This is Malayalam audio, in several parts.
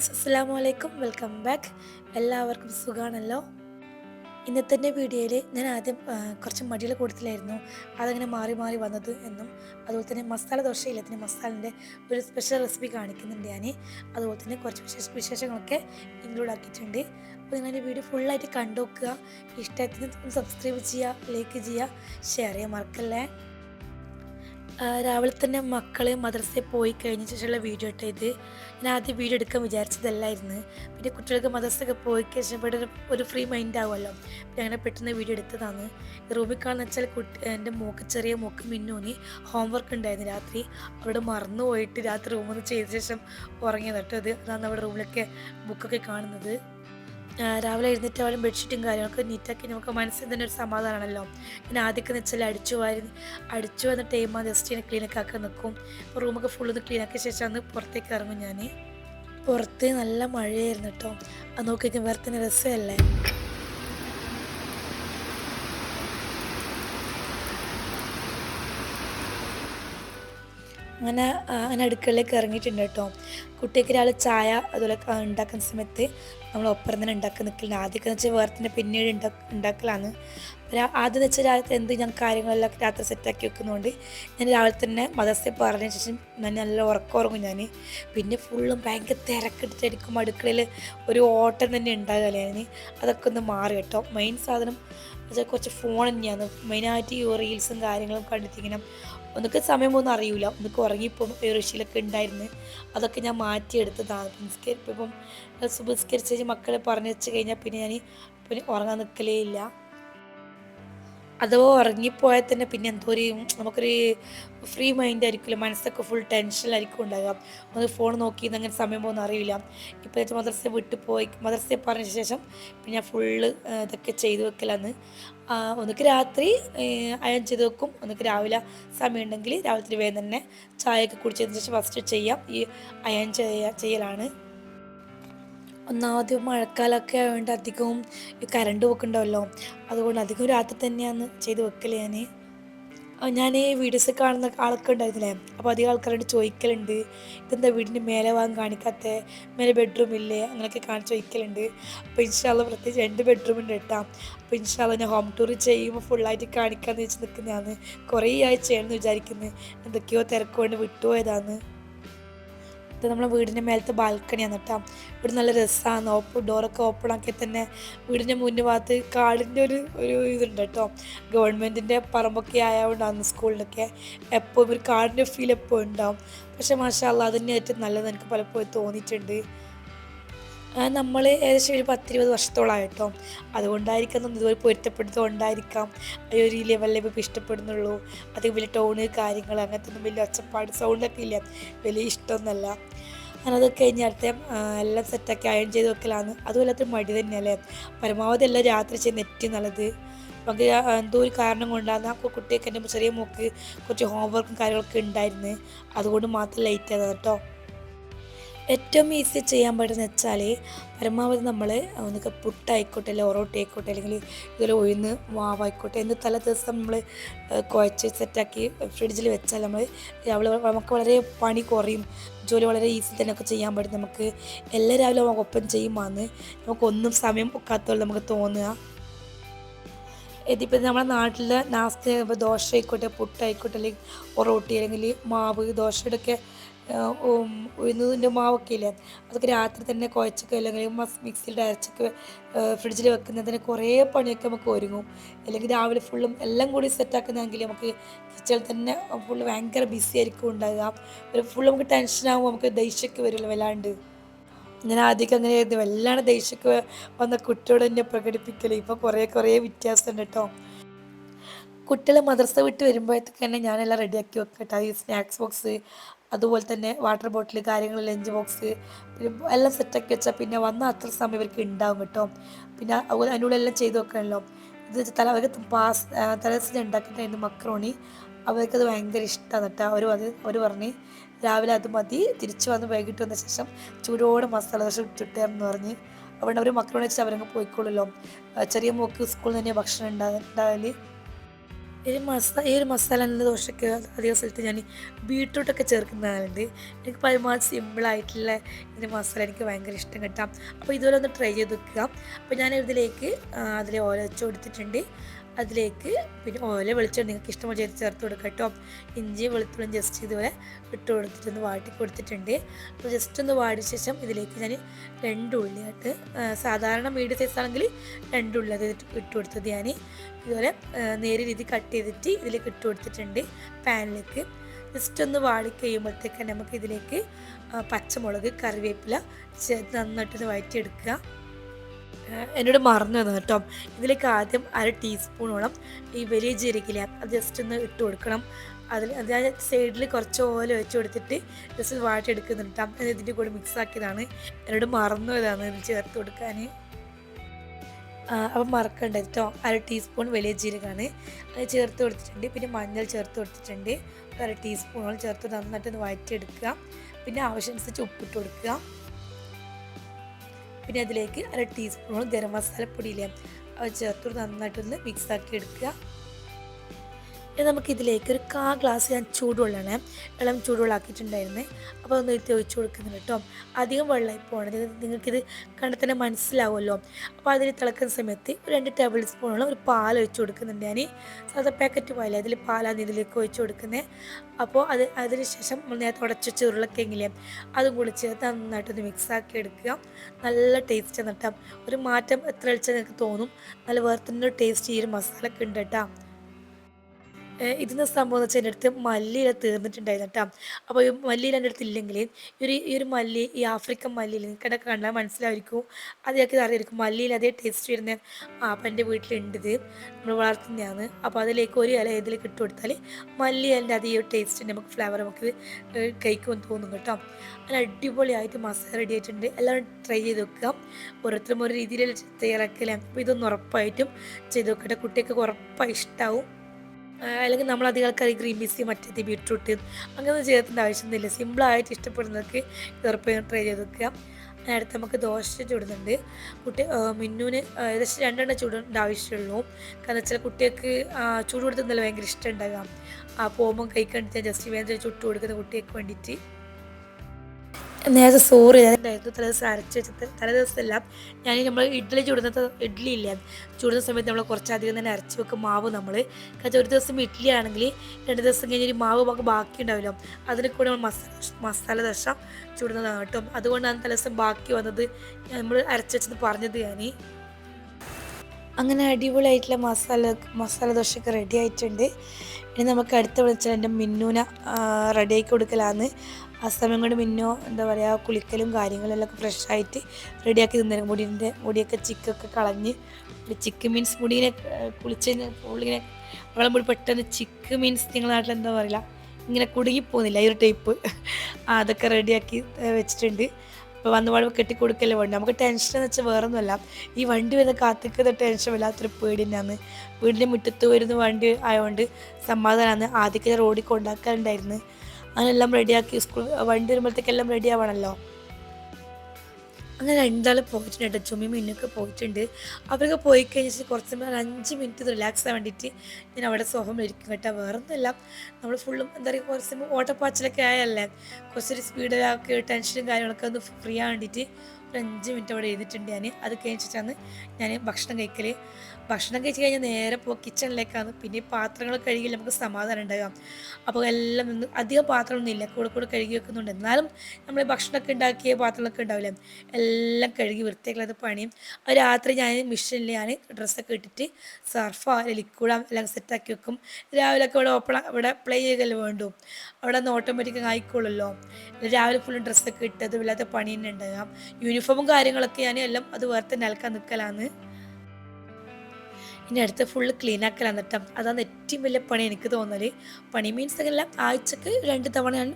ഫ്രണ്ട്സ് അസ്സാം വലൈക്കും വെൽക്കം ബാക്ക്. എല്ലാവർക്കും സുഖമാണല്ലോ ഇന്നത്തെ വീഡിയോയിൽ ഞാൻ ആദ്യം കുറച്ച് മടികൾ കൊടുത്തില്ലായിരുന്നു അതങ്ങനെ മാറി മാറി വന്നത് എന്നും അതുപോലെ തന്നെ മസാല ദോശയില്ല തന്നെ മസാലിന്റെ ഒരു സ്പെഷ്യൽ റെസിപ്പി കാണിക്കുന്നുണ്ട് ഞാൻ അതുപോലെ തന്നെ കുറച്ച് വിശേഷ വിശേഷങ്ങളൊക്കെ ഇൻക്ലൂഡ് ആക്കിയിട്ടുണ്ട്. അപ്പോൾ നിങ്ങൾ വീഡിയോ ഫുള്ളായിട്ട് കണ്ടു നോക്കുക ഇഷ്ടത്തിന് സബ്സ്ക്രൈബ് ചെയ്യുക ലൈക്ക് ചെയ്യുക ഷെയർ ചെയ്യുക മറക്കല്ലേ? രാവിലെ തന്നെ മക്കൾ മദ്രസയിൽ പോയി കഴിഞ്ഞ ശേഷമുള്ള വീഡിയോ ഇട്ട ഇത്. ഞാൻ ആദ്യം വീഡിയോ എടുക്കാൻ വിചാരിച്ചതല്ലായിരുന്നു. പിന്നെ കുട്ടികൾക്ക് മദ്രസയൊക്കെ പോയി കഴിഞ്ഞാൽ ഇവിടെ ഒരു- ഫ്രീ മൈൻഡ് ആവുമല്ലോ. പിന്നെ അങ്ങനെ പെട്ടെന്ന് വീഡിയോ എടുത്തതാണ്. റൂമിൽ കാണുന്ന വെച്ചാൽ കുട്ടി എന്റെ മൂക്ക് ചെറിയ മൂക്ക് മിന്നൂന്നി ഹോംവർക്ക് ഉണ്ടായിരുന്നു രാത്രി. അവിടെ മറന്നു പോയിട്ട് രാത്രി റൂമിൽ ചെയ്ത ശേഷം ഉറങ്ങിയത് കേട്ടോ അത് അതാണ് അവിടെ റൂമിലൊക്കെ ബുക്കൊക്കെ കാണുന്നത്. രാവിലെ എഴുന്നേറ്റ് അവളും ബെഡ്ഷീറ്റും കാര്യങ്ങളൊക്കെ നീറ്റാക്കി നമുക്ക് മനസ്സിൽ തന്നെ ഒരു സമാധാനമാണല്ലോ. ഞാൻ ആദ്യമൊക്കെ വെച്ചാൽ അടിച്ചു വാരി അടിച്ചു വന്ന ടൈം ജസ്റ്റ് ഞാൻ ക്ലീനൊക്കെ നിൽക്കും റൂമൊക്കെ ഫുള്ള് ഒന്ന് ശേഷം അന്ന് പുറത്തേക്ക് ഇറങ്ങും ഞാൻ പുറത്ത് നല്ല മഴയായിരുന്നു കേട്ടോ. അത് നോക്കി വേറെ തന്നെ രസമല്ലേ? അങ്ങനെ അങ്ങനെ അടുക്കളയിലേക്ക് ഇറങ്ങിയിട്ടുണ്ട് കേട്ടോ. കുട്ടിക്ക് രാവിലെ ചായ അതുപോലെ ഉണ്ടാക്കുന്ന സമയത്ത് നമ്മൾ ഒപ്പം തന്നെ ഉണ്ടാക്കി നിൽക്കില്ല ആദ്യമൊക്കെ വെച്ചാൽ വേറെ തന്നെ പിന്നീട് ഉണ്ടാ ഉണ്ടാക്കലാണ്. ആദ്യം വെച്ചാൽ രാവിലത്തെ എന്ത് ഞാൻ കാര്യങ്ങളെല്ലാം രാത്രി സെറ്റാക്കി വെക്കുന്നതുകൊണ്ട് ഞാൻ രാവിലെ തന്നെ മദർസയിൽ പറഞ്ഞ ശേഷം ഞാൻ നല്ല ഉറക്കം ഉറങ്ങും ഞാൻ. പിന്നെ ഫുള്ളും ഭയങ്കര തിരക്കിട്ടിട്ടായിരിക്കും അടുക്കളയിൽ ഒരു ഓട്ടം തന്നെ ഉണ്ടാകുകയല്ലേ ഞാൻ. അതൊക്കെ ഒന്ന് മാറി കേട്ടോ. മെയിൻ സാധനം വെച്ചാൽ കുറച്ച് ഫോൺ തന്നെയാണ്. മെയിനായിട്ട് ഈ റീൽസും കാര്യങ്ങളും കണ്ടിട്ടിങ്ങനെ ഒന്നൊക്കെ സമയമൊന്നും അറിയില്ല ഒന്നൊക്കെ ഈ ഋഷിയിലൊക്കെ ഉണ്ടായിരുന്നു. അതൊക്കെ ഞാൻ മാറ്റിയെടുത്തതാണ്. നിസ്കരി ഇപ്പം സുബസ്കരിച്ച് മക്കളെ പറഞ്ഞു വെച്ച് കഴിഞ്ഞാൽ പിന്നെ ഞാൻ പിന്നെ ഉറങ്ങാൻ നിൽക്കലേ ഇല്ല. അഥവാ ഉറങ്ങിപ്പോയാൽ തന്നെ പിന്നെ എന്തോ ഒരു നമുക്കൊരു ഫ്രീ മൈൻഡ് ആയിരിക്കില്ല മനസ്സൊക്കെ ഫുൾ ടെൻഷനിലായിരിക്കും ഉണ്ടാകുക ഒന്ന് ഫോൺ നോക്കി അങ്ങനെ സമയം പോകുന്ന അറിയില്ല. ഇപ്പോൾ മദ്രസ വിട്ട് പോയി മദ്രസയിൽ പറഞ്ഞ ശേഷം പിന്നെ ഞാൻ ഫുള്ള് ഇതൊക്കെ ചെയ്തു വെക്കലാന്ന് ഒന്നിക്ക് രാത്രി അയൺ ചെയ്ത് വെക്കും. ഒന്നിക്ക് രാവിലെ സമയം ഉണ്ടെങ്കിൽ രാവിലത്തെ വേഗം തന്നെ ചായയൊക്കെ കുടിച്ചതിന് ശേഷം ഫസ്റ്റ് ചെയ്യാം. ഈ അയൺ ചെയ്യ ചെയ്യലാണ്. ഒന്നാമത് മഴക്കാലമൊക്കെ ആയതുകൊണ്ട് അധികവും കരണ്ട് കറണ്ട് അതുകൊണ്ട് അധികം രാത്രി തന്നെയാണ് ചെയ്ത് വെക്കൽ ഞാൻ ഞാൻ വീഡിയോസ് കാണുന്ന ആളൊക്കെ ഉണ്ടായിരുന്നില്ലേ? അപ്പോൾ അധികം ആൾക്കാരോട് ചോദിക്കലുണ്ട്. ഇതെന്താ വീടിന്റെ മേലെ ഭാഗം കാണിക്കാത്ത മേലെ ബെഡ്റൂം ഇല്ലേ? അങ്ങനെയൊക്കെ കാണിച്ച് ചോദിക്കലുണ്ട്. അപ്പോൾ ഇൻഷാല്ല പ്രത്യേകിച്ച് രണ്ട് ബെഡ്റൂം ഉണ്ട് കേട്ടോ. അപ്പോൾ ഇൻഷാല്ല ഞാൻ ഹോം ടൂർ ചെയ്യുമ്പോൾ ഫുള്ളായിട്ട് കാണിക്കാമെന്ന് വെച്ച് നിൽക്കുന്നതാണ് കുറേ ആയി ചെയ്യണമെന്ന് വിചാരിക്കുന്നത് എന്തൊക്കെയോ തിരക്കുകൊണ്ട് വിട്ടുപോയതാണ്. ഇത് നമ്മളെ വീടിന്റെ മേലത്തെ ബാൽക്കണിയാണ് കേട്ടോ. ഇവിടെ നല്ല രസമാണ് ഓപ്പൺ ഡോറൊക്കെ ഓപ്പൺ ആക്കി തന്നെ വീടിന്റെ മുന്നിൽ ഭാഗത്ത് കാടിന്റെ ഒരു ഒരു ഇതുണ്ട് കേട്ടോ. ഗവൺമെന്റിന്റെ പറമ്പൊക്കെ ആയതുകൊണ്ടാണ് സ്കൂളിലൊക്കെ എപ്പോഴും ഒരു കാടിന്റെ ഫീൽ എപ്പോഴും ഉണ്ടാവും. പക്ഷേ മാഷാ അല്ല അതിന് ഏറ്റവും നല്ലത് എനിക്ക് പലപ്പോഴും തോന്നിയിട്ടുണ്ട്. നമ്മൾ ഏകദേശം ഒരു പത്തിരുപത് വർഷത്തോളായിട്ടോ അതുകൊണ്ടായിരിക്കാം നമ്മൾ ഇതുപോലെ പൊരുത്തപ്പെടുത്തുകൊണ്ടായിരിക്കാം ഒരു ലെവലിൽ ഇപ്പോൾ ഇഷ്ടപ്പെടുന്നുള്ളൂ. അധികം വലിയ ടോണ് കാര്യങ്ങൾ അങ്ങനത്തെ ഒന്നും വലിയ ഒച്ചപ്പാട് സൗണ്ടൊക്കെ ഇല്ല. വലിയ ഇഷ്ടമൊന്നുമല്ല. അങ്ങനെ കഴിഞ്ഞ അടുത്ത എല്ലാം സെറ്റാക്കി അയൺ ചെയ്ത് വെക്കലാണ്. അതുപോലത്തെ മടി തന്നെയല്ലേ? പരമാവധി എല്ലാം രാത്രി ചെയ്യുന്ന ഏറ്റവും നല്ലത്. നമുക്ക് എന്തോ ഒരു കാരണം കൊണ്ടാണ് ആ കുട്ടിയൊക്കെ എന്റെ ചെറിയ മോക്ക് കുറച്ച് ഹോംവർക്കും കാര്യങ്ങളൊക്കെ ഉണ്ടായിരുന്നു അതുകൊണ്ട് മാത്രം ലേറ്റ് ആയതാണ് കേട്ടോ. ഏറ്റവും ഈസി ചെയ്യാൻ പറ്റുന്ന വെച്ചാൽ പരമാവധി നമ്മൾ ഒന്നൊക്കെ പുട്ടായിക്കോട്ടെ അല്ലെങ്കിൽ ഒറോട്ടി ആയിക്കോട്ടെ അല്ലെങ്കിൽ ഇതുപോലെ ഉഴുന്ന് മാവായിക്കോട്ടെ എന്ന് തല ദിവസം നമ്മൾ കുഴച്ച് സെറ്റാക്കി ഫ്രിഡ്ജിൽ വെച്ചാൽ നമ്മൾ രാവിലെ നമുക്ക് വളരെ പണി കുറയും. ജോലി വളരെ ഈസി തന്നെ ഒക്കെ ചെയ്യാൻ പറ്റും. നമുക്ക് എല്ലാ രാവിലെ നമുക്ക് ഒപ്പം ചെയ്യുമ്പോൾ നമുക്കൊന്നും സമയം ഒക്കാത്തോളം നമുക്ക് തോന്നുക. ഇതിപ്പോൾ നമ്മുടെ നാട്ടിലെ നാസ്തി ദോശ ആയിക്കോട്ടെ പുട്ടായിക്കോട്ടെ അല്ലെങ്കിൽ ഒറോട്ടി അല്ലെങ്കിൽ മാവ് ദോശയുടെ ഒക്കെ ഉഴുന്നതിന്റെ മാവൊക്കെ ഇല്ലേ അതൊക്കെ രാത്രി തന്നെ കുഴച്ചൊക്കെ അല്ലെങ്കിൽ മിക്സിയിൽ അരച്ചൊക്കെ ഫ്രിഡ്ജിൽ വെക്കുന്നതിന് കുറേ പണിയൊക്കെ നമുക്ക് ഒരുങ്ങും. അല്ലെങ്കിൽ രാവിലെ ഫുള്ളും എല്ലാം കൂടി സെറ്റാക്കുന്നതെങ്കിൽ നമുക്ക് കിച്ചണിൽ തന്നെ ഫുള്ള് ഭയങ്കര ബിസി ആയിരിക്കും ഉണ്ടാകുക ഒരു ഫുൾ നമുക്ക് ടെൻഷനാകും നമുക്ക് ദേഷ്യമൊക്കെ വരുമല്ലോ വല്ലാണ്ട്. ഞാൻ ആദ്യമൊക്കെ അങ്ങനെയായിരുന്നു വല്ലാണ്ട് ദേഷ്യമൊക്കെ വന്ന കുട്ടിയോട് തന്നെ പ്രകടിപ്പിക്കൽ ഇപ്പോൾ കുറേ കുറേ വ്യത്യാസമുണ്ട് കേട്ടോ. കുട്ടികൾ മദ്രസ വിട്ട് വരുമ്പോഴത്തേക്ക് തന്നെ ഞാനെല്ലാം റെഡിയാക്കി വെക്കട്ടെ ഈ സ്നാക്സ് ബോക്സ് അതുപോലെ തന്നെ വാട്ടർ ബോട്ടിൽ കാര്യങ്ങൾ ലഞ്ച് ബോക്സ് പിന്നെ എല്ലാം സെറ്റാക്കി വെച്ചാൽ പിന്നെ വന്ന അത്ര സമയം ഇവർക്ക് ഉണ്ടാവും കേട്ടോ. പിന്നെ അതുപോലെ അതിന്റെ എല്ലാം ചെയ്ത് വെക്കണമല്ലോ ഇത് തല അവർക്ക് പാസ് തലേദിവസം ഉണ്ടാക്കിയിട്ടായിരുന്നു മക്രോണി അവർക്കത് ഭയങ്കര ഇഷ്ടമാണ് കേട്ടോ. അവർ അത് അവർ പറഞ്ഞ് രാവിലെ അത് മതി തിരിച്ചു വന്ന് വൈകിട്ട് വന്ന ശേഷം ചൂടോടെ മസാല ദോശ ചുട്ടേർന്ന് പറഞ്ഞ് അവിടെ അവർ മക്രോണി വെച്ചാൽ അവരങ്ങ് പോയിക്കോളൂല്ലോ. ചെറിയ മോക്ക് സ്കൂളിൽ തന്നെ ഭക്ഷണം ഉണ്ടാ ഉണ്ടാകൽ ഈ മസാല ഈ ഒരു മസാല എന്ന ദോശയ്ക്ക് അധികം സ്ഥലത്ത് ഞാൻ ബീട്രൂട്ടൊക്കെ ചേർക്കുന്നതുണ്ട് എനിക്ക് പരമാവധി സിമ്പിളായിട്ടുള്ള ഇതിന്റെ മസാല എനിക്ക് ഭയങ്കര ഇഷ്ടം കിട്ടാം. അപ്പോൾ ഇതുപോലെ ഒന്ന് ട്രൈ ചെയ്ത് വെക്കുക അപ്പോൾ ഞാൻ ഇതിലേക്ക് അതിൽ ഓല വെച്ച് കൊടുത്തിട്ടുണ്ട്. അതിലേക്ക് പിന്നെ ഓല വെളിച്ചെണ്ണ നിങ്ങൾക്ക് ഇഷ്ടമുള്ള ചേർത്ത് ചേർത്ത് കൊടുക്കാം കേട്ടോ. ഇഞ്ചി വെളുത്തുള്ളി ജസ്റ്റ് ഇതുപോലെ ഇട്ട് കൊടുത്തിട്ടൊന്ന് വാട്ടി കൊടുത്തിട്ടുണ്ട്. അപ്പോൾ ജസ്റ്റ് ഒന്ന് വാടിയ ശേഷം ഇതിലേക്ക് ഞാൻ രണ്ട് ഉള്ളിയായിട്ട് സാധാരണ മീഡിയം സൈസ് ആണെങ്കിൽ രണ്ട് ഉള്ളി അത് ഇട്ട് കൊടുത്തത് ഞാൻ. ഇതുപോലെ നേരെ രീതി കട്ട് ചെയ്തിട്ട് ഇതിലേക്ക് ഇട്ട് കൊടുത്തിട്ടുണ്ട് പാനിലേക്ക്. ജസ്റ്റ് ഒന്ന് വാടി കഴിയുമ്പോഴത്തേക്ക് നമുക്ക് ഇതിലേക്ക് പച്ചമുളക് കറിവേപ്പില നന്നായിട്ടൊന്ന് വഴറ്റിയെടുക്കുക. എന്നോട് മറന്നു തന്നു കേട്ടോ. ഇതിലേക്ക് ആദ്യം അര ടീസ്പൂണോളം ഈ വലിയ ജീരകില അത് ജസ്റ്റ് ഒന്ന് ഇട്ട് കൊടുക്കണം. അതിൽ അതായത് സൈഡിൽ കുറച്ച് ഓല വെച്ച് കൊടുത്തിട്ട് ജസ്റ്റ് വാട്ടിയെടുക്കുന്നുണ്ട് അപ്പം ഇതിന്റെ കൂടെ മിക്സ് ആക്കിയതാണ്. എന്നോട് മറന്നു ഇതാണ് ഇത് ചേർത്ത് കൊടുക്കാൻ അപ്പം മറക്കണ്ട കേട്ടോ. അര ടീസ്പൂൺ വലിയ ജീരകമാണ് അത് ചേർത്ത് കൊടുത്തിട്ടുണ്ട്. പിന്നെ മഞ്ഞൾ ചേർത്ത് കൊടുത്തിട്ടുണ്ട്. അര ടീസ്പൂണോളം ചേർത്ത് നന്നായിട്ട് ഒന്ന് വഴറ്റിയെടുക്കുക. പിന്നെ ആവശ്യമനുസരിച്ച് ഉപ്പിട്ട് കൊടുക്കുക. പിന്നെ അതിലേക്ക് അര ടീസ്പൂൺ ഗരം മസാലപ്പൊടിയില്ലേ അത് ചേർത്ത് നന്നായിട്ടൊന്ന് മിക്സ് ആക്കി എടുക്കുക. ഇനി നമുക്ക് ഇതിലേക്ക് ഒരു കാ ഗ്ലാസ് ഞാൻ ചൂടുവെള്ളമാണ് വെള്ളം ചൂടുവെള്ളാക്കിയിട്ടുണ്ടായിരുന്നേ. അപ്പോൾ ഒന്ന് എടുത്ത് ഒഴിച്ചു കൊടുക്കുന്നുണ്ട് കേട്ടോ. അധികം വെള്ളമായി പോകണത് നിങ്ങൾക്കിത് കണ്ട് തന്നെ മനസ്സിലാവുമല്ലോ. അപ്പോൾ അതിൽ തിളക്കുന്ന സമയത്ത് ഒരു രണ്ട് ടേബിൾ സ്പൂണോളം ഒരു പാൽ ഒഴിച്ചു കൊടുക്കുന്നുണ്ട് ഞാൻ. സാധാ പാക്കറ്റ് പാൽ അതിൽ പാലാണ് ഇതിലേക്ക് ഒഴിച്ചു കൊടുക്കുന്നത്. അപ്പോൾ അത് അതിന് ശേഷം നമ്മൾ നേരത്തെ ഉടച്ച ചുരുളക്കെങ്കിലേ അതും കൂടി ചേർത്ത് നന്നായിട്ടൊന്ന് മിക്സ് ആക്കി എടുക്കുക. നല്ല ടേസ്റ്റ് ആണ് ഒരു മാറ്റം എത്ര അടിച്ചാൽ നിങ്ങൾക്ക് തോന്നും. നല്ല വേറെ ടേസ്റ്റ് ഈ ഒരു മസാലയൊക്കെ ഉണ്ട് കേട്ടോ. ഇതിന് സംഭവം വെച്ചാൽ എന്റെ അടുത്ത് മല്ലിയില തീർന്നിട്ടുണ്ടായിരുന്നു കേട്ടോ. അപ്പോൾ ഈ മല്ലിയില എന്റെ അടുത്ത് ഇല്ലെങ്കിൽ ഈ ഒരു ഈ ഒരു മല്ലി ഈ ആഫ്രിക്കൻ മല്ലിയില നിങ്ങൾക്കിടക്ക് കണ്ടാൽ മനസ്സിലായിരിക്കും. അതൊക്കെ അറിയായിരിക്കും മല്ലിയിൽ അതേ ടേസ്റ്റ് വരുന്നത് ആ അപ്പം എന്റെ വീട്ടിലുണ്ട് ഇത്. നമ്മൾ വളർത്തുന്നതാണ്. അപ്പോൾ അതിലേക്ക് ഒരു ഇല ഇതിലേക്ക് ഇട്ട് കൊടുത്താൽ മല്ലി അതിന്റെ അതേ ടേസ്റ്റ് നമുക്ക് ഫ്ലേവർ നമുക്ക് കഴിക്കുമെന്ന് തോന്നും കേട്ടോ. നല്ല അടിപൊളിയായിട്ട് മസാല റെഡി ആയിട്ടുണ്ട്. എല്ലാവരും ട്രൈ ചെയ്ത് വെക്കുക ഓരോരുത്തരും ഓരോ രീതിയിൽ തയ്യാറാക്കില്ല അപ്പോൾ ഇതൊന്ന് ഉറപ്പായിട്ടും ചെയ്ത് നോക്കട്ടെ കുട്ടികൾക്ക് ഉറപ്പായി ഇഷ്ടമാവും അല്ലെങ്കിൽ നമ്മൾ അധികം ആൾക്കാർ ഗ്രീൻ പീസ് മറ്റേത് ബീട്രൂട്ട് അങ്ങനെ ചേർത്തേണ്ട ആവശ്യമൊന്നുമില്ല. സിമ്പിളായിട്ട് ഇഷ്ടപ്പെടുന്നവർക്ക് ഇത് ട്രൈ ചെയ്ത് വെക്കുക. അടുത്ത് നമുക്ക് ദോശ ചൂടുന്നുണ്ട്. കുട്ടി മിന്നുവിന് ഏകദേശം രണ്ടെണ്ണം ചൂടേണ്ട ആവശ്യമുള്ളൂ. കാരണം വെച്ചാൽ കുട്ടികൾക്ക് ചൂട് കൊടുത്തുന്നല്ല ഭയങ്കര ഇഷ്ടം ഉണ്ടാകാം. ആ പോകുമ്പം കൈക്കണ്ടിട്ട് ജസ്റ്റ് വേദന ചുട്ട് കൊടുക്കുന്ന കുട്ടികൾക്ക് വേണ്ടിയിട്ട്. നേരത്തെ സോറി തലേ തലേദിവസം അരച്ച് വെച്ചിട്ട് തലേദിവസമെല്ലാം ഞാൻ നമ്മൾ ഇഡ്ഡലി ചൂടുന്ന ഇഡ്ഡലി ഇല്ല? ചൂടുന്ന സമയത്ത് നമ്മൾ കുറച്ചധികം തന്നെ അരച്ച് വെക്കും മാവ് നമ്മൾ കാരണം ഒരു ദിവസം ഇഡ്ഡലി ആണെങ്കിൽ രണ്ട് ദിവസം കഴിഞ്ഞ് മാവ് നമുക്ക് ബാക്കി ഉണ്ടാവില്ല അതിന് കൂടെ നമ്മൾ മസാല മസാല ദശ ചൂടുന്നതാണ് കേട്ടോ. അതുകൊണ്ടാണ് തലേദിവസം ബാക്കി വന്നത്. നമ്മൾ അരച്ച് വെച്ചത് പറഞ്ഞത് ഞാൻ അങ്ങനെ അടിപൊളിയായിട്ടുള്ള മസാല മസാല ദോശയൊക്കെ റെഡി ആയിട്ടുണ്ട്. ഇനി നമുക്ക് അടുത്ത വിളിച്ചാൽ എന്റെ മിന്നൂന റെഡിയാക്കി കൊടുക്കലാന്ന്. ആ കൊണ്ട് മിന്നോ എന്താ പറയുക കുളിക്കലും കാര്യങ്ങളെല്ലാം ഫ്രഷ് ആയിട്ട് റെഡിയാക്കി തന്നേരും മുടിന്റെ മുടിയൊക്കെ ചിക്കൊക്കെ കളഞ്ഞ്. ചിക്ക് മീൻസ് മുടിനെ കുളിച്ച് പുള്ളിങ്ങനെ വെള്ളം മുടി പെട്ടെന്ന് ചിക്ക് മീൻസ് നിങ്ങൾ നാട്ടിൽ എന്താ പറയില്ല ഇങ്ങനെ കുടുങ്ങിപ്പോകുന്നില്ല ഈ ഒരു ടൈപ്പ്. അതൊക്കെ റെഡിയാക്കി വെച്ചിട്ടുണ്ട്. അപ്പോൾ വന്ന് പാടുമ്പോൾ കെട്ടിക്കൊടുക്കല്ലേ വേണ്ട നമുക്ക് ടെൻഷൻ എന്ന് വെച്ചാൽ വേറൊന്നുമല്ല. ഈ വണ്ടി വരുന്ന കാത്തിക്കുന്ന ടെൻഷൻ വല്ലാത്തൊരു പേടി തന്നെയാണ് വീടിന്റെ മുറ്റത്ത് വരുന്ന വണ്ടി ആയതുകൊണ്ട് സമാധാനമാണ് ആദ്യമൊക്കെ റോഡിൽ കൊണ്ടാക്കാറുണ്ടായിരുന്നു അങ്ങനെല്ലാം റെഡിയാക്കി സ്കൂൾ വണ്ടി വരുമ്പോഴത്തേക്ക് എല്ലാം റെഡി ആവണമല്ലോ അങ്ങനെ രണ്ടാളും പോയിട്ടുണ്ട് കേട്ടോ. ചുമി മിന്നൊക്കെ പോയിട്ടുണ്ട്. അവരൊക്കെ പോയി കഴിഞ്ഞാൽ കുറച്ച് സമയം അഞ്ച് മിനിറ്റ് റിലാക്സ് ആവാൻ വേണ്ടിയിട്ട് ഞാൻ അവിടെ സോഫം ഇരിക്കും കേട്ടോ. വേറൊന്നുമല്ല. നമ്മൾ ഫുള്ളും എന്താ പറയുക കുറച്ച് സമയം ഓട്ടപ്പാച്ചിലൊക്കെ ആയല്ലേ കുറച്ചൊരു സ്പീഡിലൊക്കെ ടെൻഷനും കാര്യങ്ങളൊക്കെ ഒന്ന് ഫ്രീ ആവാൻ വേണ്ടിയിട്ട് ഒരു അഞ്ച് മിനിറ്റ് അവിടെ എഴുതിയിട്ടുണ്ട് ഞാൻ അത് കഴിഞ്ഞിട്ടാണ് ഞാൻ ഭക്ഷണം കഴിക്കൽ ഭക്ഷണം കഴിച്ച് കഴിഞ്ഞാൽ നേരെ പോ കിച്ചണിലേക്കാണ് പിന്നെ പാത്രങ്ങൾ കഴുകി നമുക്ക് സമാധാനം ഉണ്ടാകാം. അപ്പോൾ എല്ലാം നിന്ന് അധികം പാത്രമൊന്നും ഇല്ല. കൂടെ കൂടെ കഴുകി വെക്കുന്നുണ്ട്. എന്നാലും നമ്മൾ ഭക്ഷണമൊക്കെ ഉണ്ടാക്കിയ പാത്രങ്ങളൊക്കെ ഉണ്ടാവില്ലേ? എല്ലാം കഴുകി വൃത്തിയാക്കുന്നത് പണിയും. രാത്രി ഞാൻ മിഷീനിൽ ഞാൻ ഡ്രസ്സൊക്കെ ഇട്ടിട്ട് സർഫോ ലിക്വിഡ് എല്ലാം സെറ്റാക്കി വെക്കും. രാവിലെ ഒക്കെ ഇവിടെ ഓപ്പൺ ഇവിടെ പ്ലേ ചെയ്യുകയല്ലേ വേണ്ടു? അവിടെ നിന്ന് ഓട്ടോമാറ്റിക് ആയിക്കോളുമല്ലോ. രാവിലെ ഫുൾ ഡ്രസ്സൊക്കെ ഇട്ടത് അതുമില്ലാത്ത പണി തന്നെ ഉണ്ടാകാം. യൂണിഫോമും കാര്യങ്ങളൊക്കെ ഞാൻ എല്ലാം അത് വേറെ തന്നെ നിൽക്കലാണ് ഇനി അടുത്ത് ഫുള്ള് ക്ലീൻ ആക്കലാണ് കേട്ടോ അതാണ് ഏറ്റവും വലിയ പണി എനിക്ക് തോന്നൽ പണി മീൻസ് എല്ലാം ആഴ്ചക്ക് രണ്ട് തവണ ഞാൻ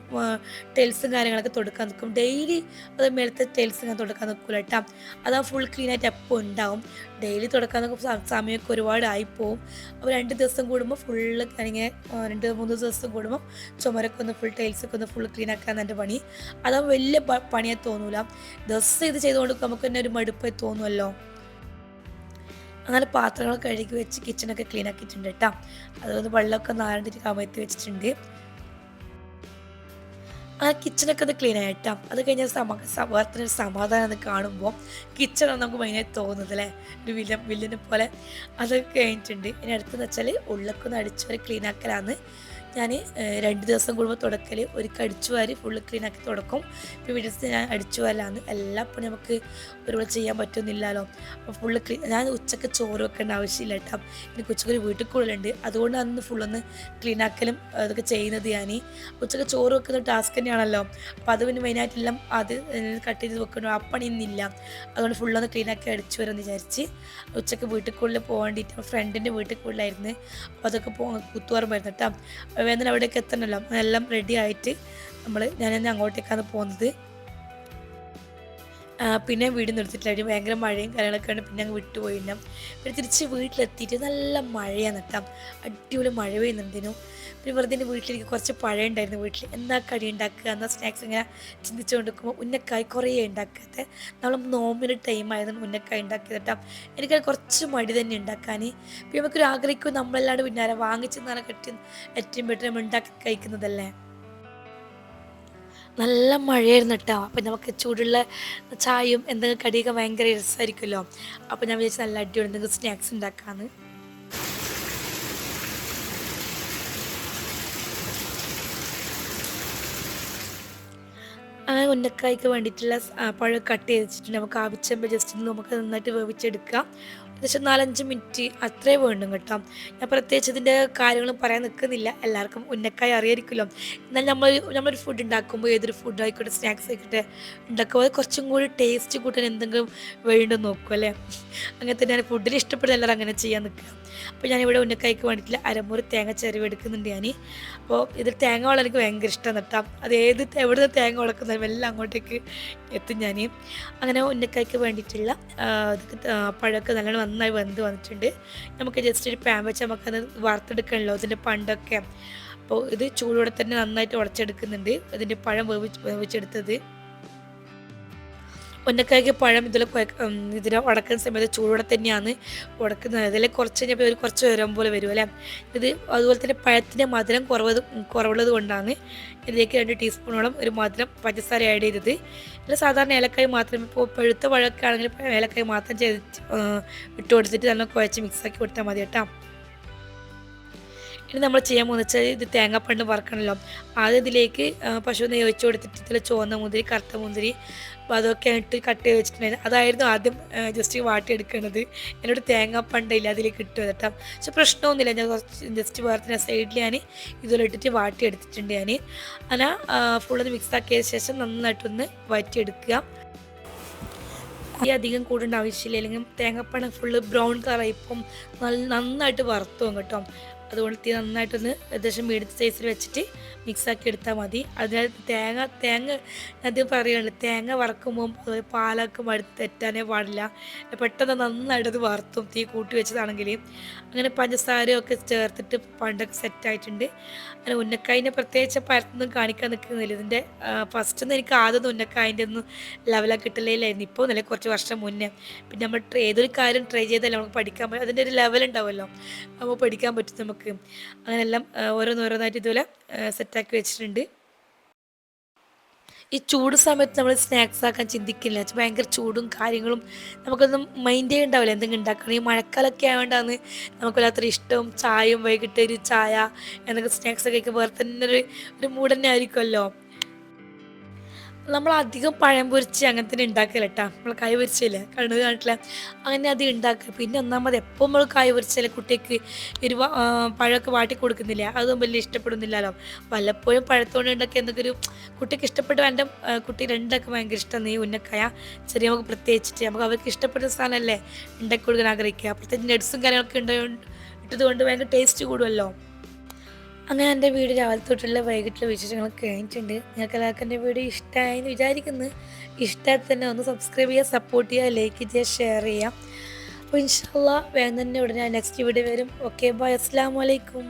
ടൈൽസും കാര്യങ്ങളൊക്കെ തൊടുക്കാൻ നിൽക്കും ഡെയിലി അത് മേലത്തെ ടൈൽസ് ഞാൻ തുടക്കാൻ നിൽക്കില്ല കേട്ടോ അതാ ഫുൾ ക്ലീൻ ആയിട്ട് എപ്പോൾ ഉണ്ടാവും. ഡെയിലി തുടക്കാൻ നോക്കുമ്പോൾ സമയമൊക്കെ ഒരുപാട് ആയിപ്പോവും. അപ്പോൾ രണ്ട് ദിവസം കൂടുമ്പോൾ ഫുള്ള് ഞാനിങ്ങനെ രണ്ട് മൂന്ന് ദിവസം കൂടുമ്പോൾ ചുമരൊക്കെ ഒന്ന് ഫുൾ ടൈൽസൊക്കെ ഒന്ന് ഫുൾ ക്ലീൻ ആക്കാൻ എന്റെ പണി. അതാ വലിയ പണിയെ തോന്നൂല. ദിവസം ഇത് ചെയ്തുകൊണ്ട് നമുക്ക് തന്നെ ഒരു മടുപ്പായി തോന്നുമല്ലോ അങ്ങനെ പാത്രങ്ങൾ കഴുകി വെച്ച് കിച്ചണൊക്കെ ക്ലീൻ ആക്കിയിട്ടുണ്ട് കേട്ടോ അതുകൊണ്ട് വെള്ളമൊക്കെ നാരണ്ടിട്ട് കമഴ്ത്തി വെച്ചിട്ടുണ്ട്. ആ കിച്ചണൊക്കെ ഒന്ന് ക്ലീൻ ആയിട്ടാ അത് കഴിഞ്ഞാൽ സമ സമൂഹത്തിനൊരു സമാധാനം എന്ന് കാണുമ്പോൾ കിച്ചണാണ് നമുക്ക് മെയിനായി തോന്നുന്നത് അല്ലേ ഒരു വില്ല വില്ലനെ പോലെ അതൊക്കെ കഴിഞ്ഞിട്ടുണ്ട്. ഇനി അടുത്തെന്ന് വെച്ചാൽ ഉള്ളൊക്കെ ഒന്ന് അടിച്ചു വരെ ക്ലീൻ ആക്കലാന്ന് ഞാൻ രണ്ട് ദിവസം കൂടുമ്പോൾ തുടക്കൽ ഒരു അടിച്ചു വാരി ഫുള്ള് ക്ലീൻ ആക്കി തുടക്കും. ഇപ്പോൾ വീട്ടിൽ ഞാൻ അടിച്ചു വരലാന്ന് എല്ലാം പണി നമുക്ക് ഒരുപോലെ ചെയ്യാൻ പറ്റുന്നില്ലല്ലോ. അപ്പോൾ ഫുള്ള് ക്ലീൻ ഞാൻ ഉച്ചയ്ക്ക് ചോറ് വെക്കേണ്ട ആവശ്യമില്ല കേട്ടോ എനിക്ക് ഉച്ചയ്ക്ക് ഒരു വീട്ടിൽ കൂടുതലുണ്ട്. അതുകൊണ്ട് അന്ന് ഫുള്ളൊന്ന് ക്ലീൻ ആക്കലും അതൊക്കെ ചെയ്യുന്നത് ഞാൻ ഉച്ചയ്ക്ക് ചോറ് വെക്കുന്ന ടാസ്ക് തന്നെയാണല്ലോ. അപ്പോൾ അത് പിന്നെ മെയിനായിട്ടെല്ലാം അത് കട്ട് ചെയ്ത് വെക്കണോ. ആ പണി ഇന്നില്ല. അതുകൊണ്ട് ഫുള്ളൊന്ന് ക്ലീൻ ആക്കി അടിച്ചു വരാമെന്ന് വിചാരിച്ച് ഉച്ചയ്ക്ക് വീട്ടിൽ കൂടുതൽ പോകേണ്ടിയിട്ട് ഫ്രണ്ടിന്റെ വീട്ടിൽ കൂടുതലായിരുന്നു. അപ്പോൾ അതൊക്കെ പോ കുത്തുവാറുമായിരുന്നു കേട്ടോ വേദന അവിടേക്ക് എത്തണമല്ലോ എല്ലാം റെഡി ആയിട്ട് നമ്മൾ ഞാൻ അങ്ങോട്ടേക്കാണ് പോകുന്നത്. പിന്നെ വീട് നിർത്തിയിട്ടില്ല ഭയങ്കര മഴയും കാര്യങ്ങളൊക്കെ ഉണ്ട് പിന്നെ അങ്ങ് വിട്ടുപോയില്ല. പിന്നെ തിരിച്ച് വീട്ടിലെത്തിയിട്ട് നല്ല മഴയാണ് നട്ടാം അടിപൊളി മഴ പെയ്യുന്നുണ്ടേനു പിന്നെ വെറുതെ എന്റെ വീട്ടിലേക്ക് കുറച്ച് പഴം ഉണ്ടായിരുന്നു വീട്ടിൽ എന്താ കടി ഉണ്ടാക്കുക എന്നാ സ്നാക്സ് ഇങ്ങനെ ചിന്തിച്ചുകൊണ്ട് നിൽക്കുമ്പോൾ ഉന്നക്കായി കുറേ ഉണ്ടാക്കാത്ത. നമ്മൾ നോമ്പിന് ടൈം ആയതുകൊണ്ട് ഉന്നക്കായി ഉണ്ടാക്കിയത് കേട്ടോ. എനിക്കത് കുറച്ച് മടി തന്നെ ഉണ്ടാക്കാൻ പിന്നെ നമുക്കൊരു ആഗ്രഹിക്കും നമ്മളല്ലാണ്ട് പിന്നാലെ വാങ്ങിച്ച് നല്ല കെട്ടി ഏറ്റവും ബെറ്റർ നമ്മൾ ഉണ്ടാക്കി കഴിക്കുന്നതല്ലേ. നല്ല മഴയായിരുന്നു കേട്ടോ അപ്പം നമുക്ക് ചൂടുള്ള ചായയും എന്തെങ്കിലും കടിയൊക്കെ ഭയങ്കര രസമായിരിക്കുമല്ലോ അപ്പം ഞാൻ വിചാരിച്ചു നല്ല അടിപൊളി എന്തെങ്കിലും സ്നാക്സ് ഉണ്ടാക്കാമെന്ന് അങ്ങനെ ഉന്നക്കായ്ക്ക് വേണ്ടിയിട്ടുള്ള പഴം കട്ട് ചെയ്ത് വെച്ചിട്ടുണ്ട് നമുക്ക് ആവശ്യമ്പോൾ ജസ്റ്റ് നമുക്ക് നന്നായിട്ട് വേവിച്ചെടുക്കാം. ഏകദേശം നാലഞ്ച് മിനിറ്റ് അത്രേ വേണ്ടും കേട്ടോ. ഞാൻ പ്രത്യേകിച്ച് ഇതിന്റെ കാര്യങ്ങളും പറയാൻ നിൽക്കുന്നില്ല. എല്ലാവർക്കും ഉന്നക്കായി അറിയായിരിക്കുമല്ലോ. എന്നാൽ നമ്മൾ നമ്മളൊരു ഫുഡ് ഉണ്ടാക്കുമ്പോൾ ഏതൊരു ഫുഡ് ആയിക്കോട്ടെ സ്നാക്സ് ആയിക്കോട്ടെ ഉണ്ടാക്കുമ്പോൾ കുറച്ചും കൂടി ടേസ്റ്റ് കൂട്ടാൻ എന്തെങ്കിലും വേണ്ടെന്ന് നോക്കുമല്ലേ അങ്ങനെ തന്നെയാണ് ഫുഡിന് ഇഷ്ടപ്പെടുന്ന എല്ലാവരും അങ്ങനെ ചെയ്യാൻ നിൽക്കുക. അപ്പോൾ ഞാനിവിടെ ഉന്നക്കായ്ക്ക് വേണ്ടിയിട്ടുള്ള അരമുറി തേങ്ങ ചിരവ് എടുക്കുന്നുണ്ട് ഞാൻ അപ്പോൾ ഇതിൽ തേങ്ങ വളം എനിക്ക് ഭയങ്കര ഇഷ്ടം നട്ടാം അത് ഏത് എവിടെ നിന്ന് തേങ്ങ വളക്കുന്നതും എല്ലാം അങ്ങോട്ടേക്ക് എത്തും ഞാൻ അങ്ങനെ ഉന്നക്കായ്ക്ക് വേണ്ടിയിട്ടുള്ള പഴമൊക്കെ നല്ലോണം നന്നായി വെന്ത് വന്നിട്ടുണ്ട്. നമുക്ക് ജസ്റ്റ് ഒരു പാൻ വെച്ച് നമുക്കത് വറുത്തെടുക്കണല്ലോ അതിന്റെ പണ്ടൊക്കെ. അപ്പോൾ ഇത് ചൂടോടെ തന്നെ നന്നായിട്ട് ഉടച്ചെടുക്കുന്നുണ്ട്. അതിന്റെ പഴം വേവിച്ച് വേവിച്ചെടുത്തത്. ഉന്നക്കായ്ക്ക് പഴം ഇതിൽ ഇതിനെ ഉടക്കുന്ന സമയത്ത് ചൂടോടെ തന്നെയാണ് ഉടക്കുന്നത് അതിൽ കുറച്ച് കഴിഞ്ഞപ്പോൾ ഒരു കുറച്ച് ഉയരം പോലെ വരും അല്ലേ? ഇത് അതുപോലെ തന്നെ പഴത്തിന്റെ മധുരം കുറവ് കുറവുള്ളത് കൊണ്ടാണ് ഇതിലേക്ക് രണ്ട് ടീസ്പൂണോളം ഒരു മധുരം പഞ്ചസാര ആഡ് ചെയ്തത്. ഇതിൽ സാധാരണ ഏലക്കായ് മാത്രം ഇപ്പോൾ പഴുത്ത പഴമൊക്കെ ആണെങ്കിൽ ഏലക്കായ് മാത്രം ചെയ്ത് ഇട്ട് കൊടുത്തിട്ട് നല്ല കുഴച്ച് മിക്സാക്കി കൊടുത്താൽ മതി കേട്ടോ. ഇനി നമ്മൾ ചെയ്യാൻ പോകുന്നത് വെച്ചാൽ ഇത് തേങ്ങാപ്പണ്ട് വറക്കണമല്ലോ ആദ്യം ഇതിലേക്ക് പശുവിനെ പശു നെയ്യ് ഒഴിച്ച് കൊടുത്തിട്ട് ഇതിൽ ചുവന്ന മുന്തിരി കറുത്ത മുന്തിരി അപ്പോൾ അതൊക്കെ ഇട്ട് കട്ട് ചെയ്ത് വെച്ചിട്ടുണ്ടായിരുന്നു. അതായിരുന്നു ആദ്യം ജസ്റ്റ് വാട്ടിയെടുക്കുന്നത് എന്നോട് തേങ്ങാപ്പണ്ടയില്ല അതിലേക്ക് ഇട്ട് കേട്ടോ പക്ഷെ പ്രശ്നമൊന്നുമില്ല. ഞാൻ കുറച്ച് ജസ്റ്റ് വേറെ സൈഡിൽ ഞാൻ ഇതുപോലെ ഇട്ടിട്ട് വാട്ടിയെടുത്തിട്ടുണ്ട് ഞാൻ അങ്ങനെ ഫുള്ളൊന്ന് മിക്സ് ആക്കിയ ശേഷം നന്നായിട്ടൊന്ന് എടുക്കുക ഈ അധികം കൂടേണ്ട ആവശ്യമില്ല. അല്ലെങ്കിൽ തേങ്ങാപ്പണം ഫുള്ള് ബ്രൗൺ കളറായി ഇപ്പം നല്ല നന്നായിട്ട് വറുത്തു കേട്ടോ. അതുകൊണ്ട് തീ നന്നായിട്ടൊന്ന് ഏകദേശം മീഡിയം സൈസിൽ വെച്ചിട്ട് മിക്സാക്കി എടുത്താൽ മതി. അതിനാൽ തേങ്ങ തേങ്ങ അത് പറയുകയാണ് തേങ്ങ വറക്കുമ്പോൾ പാലൊക്കെ മടുത്ത് തെറ്റാനേ പാടില്ല. പെട്ടെന്ന് നന്നായിട്ടത് വറുത്തും തീ കൂട്ടി വെച്ചതാണെങ്കിൽ അങ്ങനെ പഞ്ചസാരയൊക്കെ ചേർത്തിട്ട് പണ്ടൊക്കെ സെറ്റായിട്ടുണ്ട് അങ്ങനെ ഉന്നക്കായിനെ പ്രത്യേകിച്ച് പരത്തൊന്നും കാണിക്കാൻ നിൽക്കുന്നില്ല. ഇതിന്റെ ഫസ്റ്റ് ഒന്നും എനിക്ക് ആദ്യം ഉന്നക്കായന്റെ ഒന്നും ലെവലൊക്കെ കിട്ടില്ലായിരുന്നു ഇപ്പോൾ നല്ല കുറച്ച് വർഷം മുന്നേ. പിന്നെ നമ്മൾ ഏതൊരു കാര്യം ട്രൈ ചെയ്താലും നമുക്ക് പഠിക്കാൻ പറ്റും അതിന്റെ ഒരു ലെവൽ അപ്പോൾ പഠിക്കാൻ പറ്റും നമുക്ക്. അങ്ങനെല്ലാം ആ, ഓരോന്നോരോന്നായിട്ട് ഇതുപോലെ സെറ്റാക്കി വെച്ചിട്ടുണ്ട്. ഈ ചൂട് സമയത്ത് നമ്മൾ സ്നാക്സ് ആക്കാൻ ചിന്തിക്കില്ല. ഭയങ്കര ചൂടും കാര്യങ്ങളും നമുക്കൊന്നും മൈൻഡേ ഉണ്ടാവില്ല എന്തെങ്കിലും ഉണ്ടാക്കണം. ഈ മഴക്കാലമൊക്കെ ആയതുകൊണ്ടാണ് നമുക്ക് വല്ലാത്തൊരു ഇഷ്ടവും ചായയും വൈകിട്ട് ഒരു ചായ എന്നൊക്കെ സ്നാക്സ് ഒക്കെ വേറെ തന്നെ ഒരു ഒരു മൂഡ് തന്നെ ആയിരിക്കുമല്ലോ നമ്മൾ അധികം പഴം പൊരിച്ച് അങ്ങനെ തന്നെ ഉണ്ടാക്കില്ല കേട്ടോ നമ്മൾ കായ് പൊരിച്ചില്ല? കണ്ണു കാണിട്ടില്ല അങ്ങനെ അത് ഉണ്ടാക്കുക പിന്നെ ഒന്നാമത് എപ്പോൾ നമ്മൾ കായ് പൊരിച്ചാലേ കുട്ടിക്ക് ഒരു പഴമൊക്കെ വാട്ടി കൊടുക്കുന്നില്ല? അതും വലിയ ഇഷ്ടപ്പെടുന്നില്ലല്ലോ. വല്ലപ്പോഴും പഴത്തോണ്ട് ഉണ്ടാക്കി എന്തൊക്കെ ഒരു കുട്ടിക്ക് ഇഷ്ടപ്പെട്ട എന്റെ കുട്ടി രണ്ടൊക്കെ ഭയങ്കര ഇഷ്ടമാണ് ഈ ഉന്നക്കായ ചെറിയ നമുക്ക് പ്രത്യേകിച്ചിട്ട്. നമുക്ക് അവർക്ക് ഇഷ്ടപ്പെട്ട സാധനമല്ലേ ഉണ്ടാക്കി കൊടുക്കാൻ ആഗ്രഹിക്കുക പ്രത്യേകിച്ച് നട്സും കാര്യങ്ങളൊക്കെ ഉണ്ടായത് ഇട്ടതുകൊണ്ട് ഭയങ്കര ടേസ്റ്റ് കൂടുമല്ലോ അങ്ങനെ എന്റെ വീട് രാവിലെ തൊട്ടുള്ള വൈകിട്ടുള്ള വിശേഷങ്ങൾ കഴിഞ്ഞിട്ടുണ്ട്. നിങ്ങൾക്ക് എല്ലാവർക്കും എന്റെ വീഡിയോ ഇഷ്ടമായി എന്ന് വിചാരിക്കുന്നു. ഇഷ്ടമായി തന്നെ ഒന്ന് സബ്സ്ക്രൈബ് ചെയ്യുക സപ്പോർട്ട് ചെയ്യുക ലൈക്ക് ചെയ്യുക ഷെയർ ചെയ്യുക. അപ്പോൾ ഇൻഷാല്ല വേഗം തന്നെ ഉടനെ നെക്സ്റ്റ് വീഡിയോ വരും. ഓക്കെ ബൈ അസ്സാം വലൈക്കും